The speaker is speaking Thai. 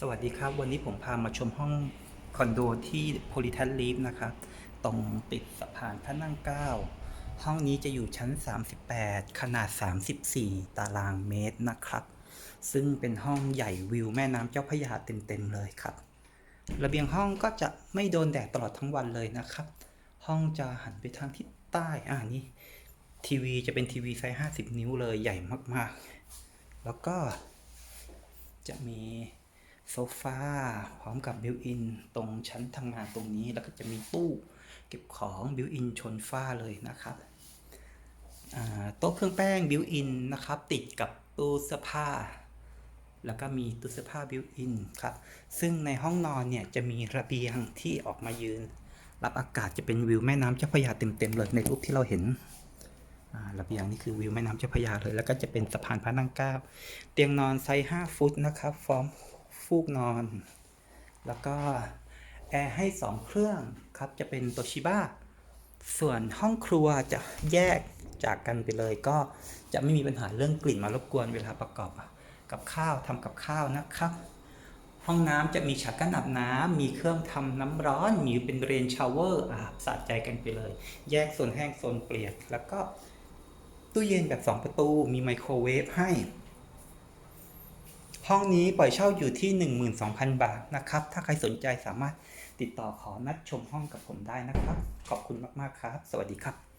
สวัสดีครับ วันนี้ผมพามาชมห้องคอนโดที่โพลิทันลีฟนะครับตรงติดสะพานพระนั่งเก้าห้องนี้จะอยู่ชั้น 38 ขนาด 34 ตารางเมตรนะครับ ซึ่งเป็นห้องใหญ่วิวแม่น้ำเจ้าพระยาเต็มๆเลยครับ ระเบียงห้องก็จะไม่โดนแดดตลอดทั้งวันเลยนะครับ ห้องจะหันไปทางทิศใต้อ่านี่ทีวีจะเป็นทีวีไซส์ 50 นิ้วเลยใหญ่มากๆ แล้วก็จะมี โซฟาพร้อมกับบิวอินตรงชั้นทำงานตรงนี้ แล้วก็จะมีตู้เก็บของบิวอินชนฝ้าเลยนะครับโต๊ะเครื่องแป้งบิวอินนะครับ ติดกับตู้เสื้อผ้า แล้วก็มีตู้เสื้อผ้าบิวอินครับ ซึ่งในห้องนอนเนี่ยจะมีระเบียงที่ออกมายืน รับอากาศจะเป็นวิวแม่น้ำเจ้าพระยาเต็มๆเลยในรูปที่เราเห็นระเบียงนี่คือวิวแม่น้ำเจ้าพระยาเลย แล้วก็จะเป็นสะพานพระนั่งเกล้าเตียงนอนไซส์5ฟุตนะครับฟอร์ม ฟูกนอน แล้วก็แอร์ให้ 2 เครื่องครับ จะเป็นโตชิบ้าส่วนห้องครัวจะแยกจากกันไปเลย ก็จะไม่มีปัญหาเรื่องกลิ่นมารบกวนเวลาประกอบกับข้าวทำกับข้าวนะครับ ห้องน้ำจะมีฉากกั้นอาบน้ำมีเครื่องทำน้ำร้อน มีเป็นเรนชาวเวอร์อาบสะใจกันไปเลย แยกโซนแห้งโซนเปียกแล้วก็ตู้เย็นแบบ 2 ประตูมีไมโครเวฟให้ ห้องนี้ปล่อยเช่าอยู่ที่ 12,000 บาทนะครับ ถ้าใครสนใจสามารถติดต่อขอนัดชมห้องกับผมได้นะครับ ขอบคุณมาก ๆ ครับ สวัสดีครับ